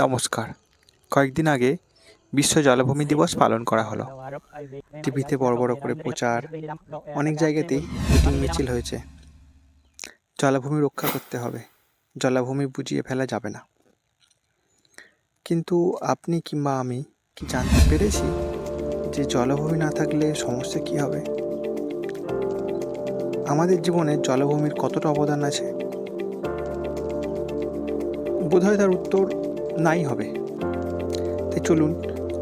নমস্কার। কয়েকদিন আগে বিশ্ব জলভূমি দিবস পালন করা হলো। টিভিতে বড় বড় করে প্রচার, অনেক জায়গাতেই মিটিং মিছিল হয়েছে। জলাভূমি রক্ষা করতে হবে, জলাভূমি বুঝিয়ে ফেলা যাবে না। কিন্তু আপনি কিংবা আমি কি জানতে পেরেছি যে জলভূমি না থাকলে সমস্যা কী হবে? আমাদের জীবনে জলভূমির কতটা অবদান আছে? বোধহয় তার উত্তর নাই হবে। তাই চলুন,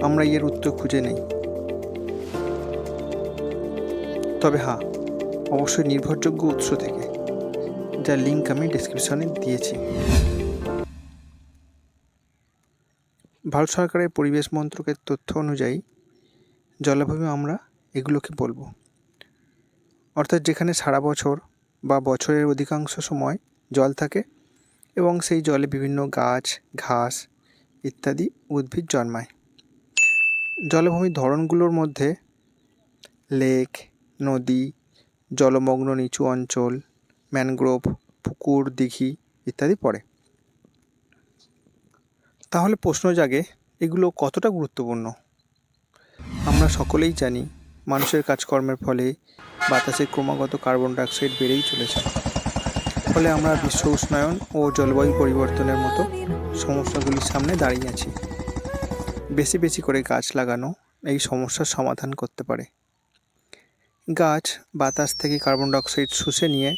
আমরা এর উত্তর খুঁজে নেই। তবে হ্যাঁ অবশ্যই নির্ভরযোগ্য উৎস থেকে, যার লিঙ্ক আমি ডিসক্রিপশনে দিয়েছি। ভারত সরকারের পরিবেশ মন্ত্রকের তথ্য অনুযায়ী, জলাভূমি আমরা এগুলোকে বলব। অর্থাৎ যেখানে সারা বছর বা বছরের অধিকাংশ সময় জল থাকে এবং সেই জলে বিভিন্ন গাছ, ঘাস ইত্যাদি উদ্ভিদ জন্মায়। জলভূমির ধরনগুলোর মধ্যে লেক, নদী, জলমগ্ন নিচু অঞ্চল, ম্যানগ্রোভ, পুকুর, দিঘি ইত্যাদি পড়ে। তাহলে প্রশ্ন জাগে, এগুলো কতটা গুরুত্বপূর্ণ? আমরা সকলেই জানি, মানুষের কাজকর্মের ফলে বাতাসে ক্রমাগত কার্বন ডাইঅক্সাইড বেড়েই চলেছে। ফলে আমরা বিশ্ব উষ্ণায়ন ও জলবায়ু পরিবর্তনের মতো সমস্যাগুলির সামনে দাঁড়িয়ে আছি। বেশি বেশি করে গাছ লাগানো এই সমস্যার সমাধান করতে পারে। গাছ, বাতাস থেকে কার্বন ডাইঅক্সাইড শুষে নিয়ে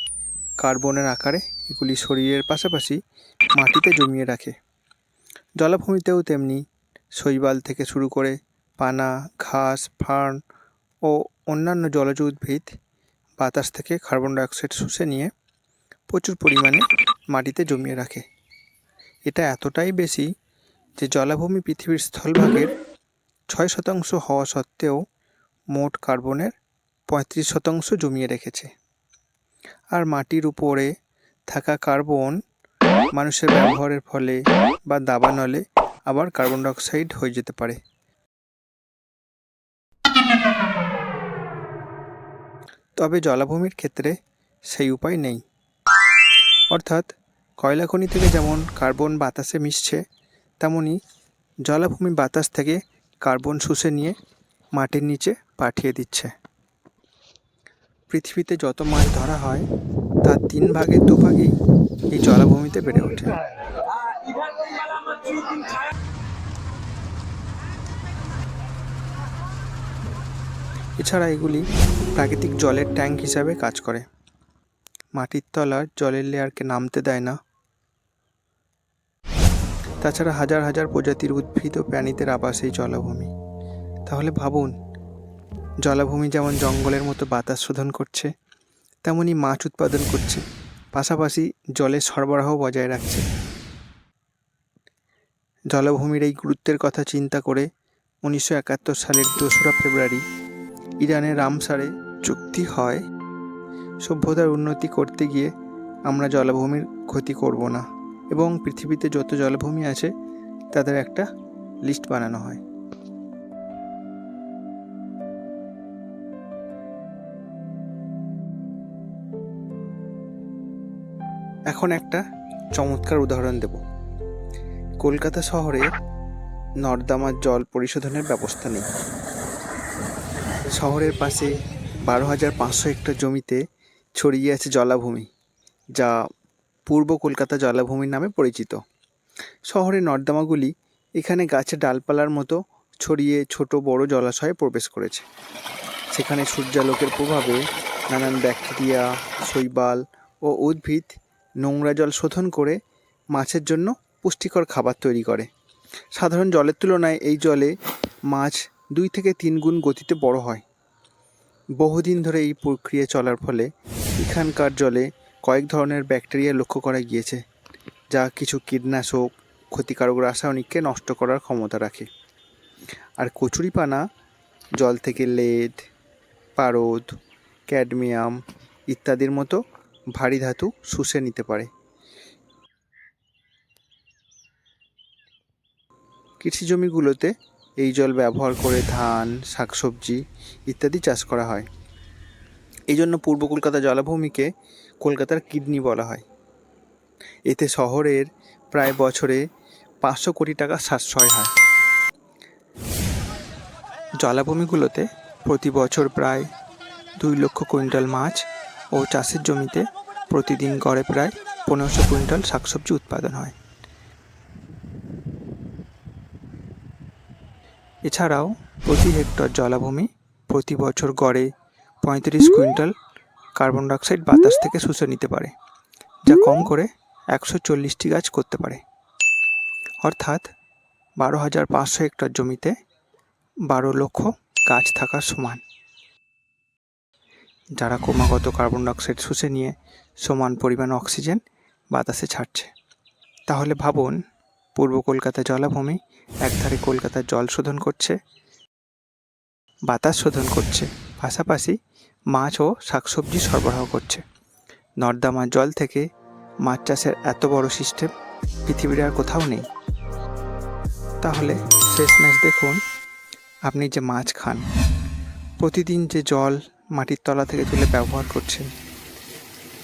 কার্বনের আকারে এগুলি শরীরের পাশাপাশি মাটিতে জমিয়ে রাখে। জলাভূমিতেও তেমনি শৈবাল থেকে শুরু করে পানা, ঘাস, ফার্ন ও অন্যান্য জলজ উদ্ভিদ বাতাস থেকে কার্বন ডাইঅক্সাইড শুষে নিয়ে প্রচুর পরিমাণে মাটিতে জমিয়ে রাখে। এটা এতটাই বেশি যে জলাভূমি পৃথিবীর স্থলভাগের ছয় শতাংশ হওয়া সত্ত্বেও মোট কার্বনের পঁয়ত্রিশ শতাংশ জমিয়ে রেখেছে। আর মাটির উপরে থাকা কার্বন মানুষের ব্যবহারের ফলে বা দাবানলে আবার কার্বন ডাইঅক্সাইড হয়ে যেতে পারে। তবে জলাভূমির ক্ষেত্রে সেই উপায় নেই। অর্থাৎ কয়লা খনি থেকে যেমন কার্বন বাতাসে মিশছে, তেমনি জলাভূমি বাতাস থেকে কার্বন শুষে নিয়ে মাটির নিচে পাঠিয়ে দিচ্ছে। পৃথিবীতে যত মাছ ধরা হয়, তার তিন ভাগের দু ভাগই এই জলাভূমিতে বেড়ে ওঠে। এছাড়া এগুলি প্রাকৃতিক জলের ট্যাঙ্ক হিসাবে কাজ করে। মাটির তলার জলের লেয়ারকে নামতে দেয় না। তাছাড়া হাজার হাজার প্রজাতির উদ্ভিদ ও প্রাণীদের আবাস এই জলাভূমি। তাহলে ভাবুন, জলাভূমি যেমন জঙ্গলের মতো বাতাস শোধন করছে তেমনই মাছ উৎপাদন করছে, পাশাপাশি জলের সরবরাহ বজায় রাখছে। জলাভূমির এই গুরুত্বের কথা চিন্তা করে উনিশশো একাত্তর সালের দোসরা ফেব্রুয়ারি ইরানের রামসারে চুক্তি হয় সভ্যতার উন্নতি করতে গিয়ে আমরা জলাভূমির ক্ষতি করব না এবং পৃথিবীতে যত জলাভূমি আছে, তাদের একটা লিস্ট বানানো হয়। এখন একটা চমৎকার উদাহরণ দেব। কলকাতা শহরে নর্দমার জল পরিশোধনের ব্যবস্থা নেই। শহরের পাশে বারো হাজার পাঁচশো হেক্টর জমিতে ছড়িয়ে আছে জলাভূমি, যা পূর্ব কলকাতা জলাভূমি নামে পরিচিত। শহরের নর্দমাগুলি এখানে গাছের ডালপালার মতো ছড়িয়ে ছোট বড় জলাশয়ে প্রবেশ করেছে। সেখানে সূর্যালোকের প্রভাবে নানান ব্যাকটেরিয়া, শৈবাল ও উদ্ভিদ নোংরা জল শোধন করে মাছের জন্য পুষ্টিকর খাবার তৈরি করে। সাধারণ জলের তুলনায় এই জলে মাছ দুই থেকে তিন গুণ গতিতে বড় হয়। বহুদিন ধরে এই প্রক্রিয়া চলার ফলে এখানকার জলে কয়েক ধরনের ব্যাকটেরিয়া লক্ষ্য করা গিয়েছে, যা কিছু কীটনাশক, ক্ষতিকারক রাসায়নিককে নষ্ট করার ক্ষমতা রাখে। আর কচুরিপানা, জল থেকে লেদ, পারদ, ক্যাডমিয়াম ইত্যাদির মতো ভারী ধাতু শুষে নিতে পারে। কৃষি জমিগুলোতে এই জল ব্যবহার করে ধান, শাকসবজি ইত্যাদি চাষ করা হয়। এই জন্য পূর্ব কলকাতা জলাভূমিকে কলকাতার কিডনি বলা হয়। এতে শহরের প্রায় বছরে পাঁচশো কোটি টাকা সাশ্রয় হয়। জলাভূমিগুলোতে প্রতি বছর প্রায় দুই লক্ষ কুইন্টাল মাছ ও চাষের জমিতে প্রতিদিন গড়ে প্রায় পনেরোশো কুইন্টাল শাকসবজি উৎপাদন হয়। এছাড়াও প্রতি হেক্টর জলাভূমি প্রতি বছর গড়ে পঁয়ত্রিশ কুইন্টাল কার্বন ডাইঅক্সাইড বাতাস থেকে শুষে নিতে পারে, যা কম করে একশো চল্লিশটি গাছ করতে পারে। অর্থাৎ বারো হাজার পাঁচশো হেক্টর জমিতে বারো লক্ষ গাছ থাকার সমান। যারা ক্রমাগত কার্বন ডাইঅক্সাইড শুষে নিয়ে সমান পরিমাণ অক্সিজেন বাতাসে ছাড়ছে, তাহলে ভাবুন, পূর্ব কলকাতা জলাভূমি একধারে কলকাতার জল শোধন করছে, বাতাস শোধন করছে, পাশাপাশি মাছ ও শাকসবজি সরবরাহ করছে। নর্দমার জল থেকে মাছ চাষের এত বড় সিস্টেম পৃথিবীর আর কোথাও নেই। তাহলে শেষ ম্যাচ দেখুন, আপনি যে মাছ খান, প্রতিদিন যে জল মাটির তলা থেকে তুলে ব্যবহার করছেন,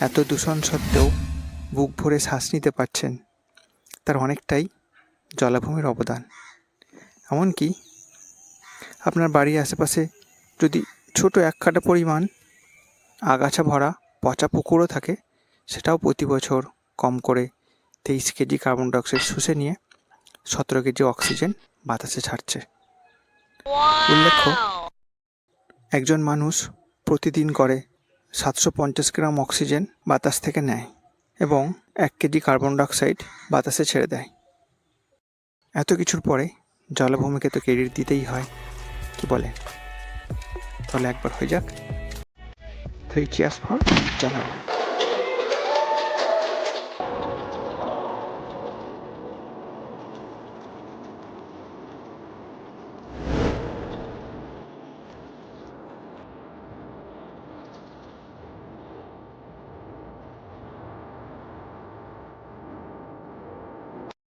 এত দূষণ সত্ত্বেও বুক ভরে শ্বাস নিতে পারছেন, তার অনেকটাই জলাভূমির অবদান। এমনকি আপনার বাড়ির আশেপাশে যদি ছোট এক কাটা পরিমাণ আগাছা ভরা পচা পুকুরও থাকে, সেটাও প্রতি বছর কম করে তেইশ কেজি কার্বন ডাইঅক্সাইড শুষে নিয়ে সতেরো কেজি অক্সিজেন বাতাসে ছাড়ছে। উল্লেখ্য, একজন মানুষ প্রতিদিন করে সাতশো পঞ্চাশ গ্রাম অক্সিজেন বাতাস থেকে নেয় এবং এক কেজি কার্বন ডাইঅক্সাইড বাতাসে ছেড়ে দেয়। এত কিছুর পরে জলাভূমিকে তো ক্রেডিট দিতেই হয়, কি বলে? তাহলে একবার হয়ে যাক। থ্রি চেয়ার্স ফর জলাভূমি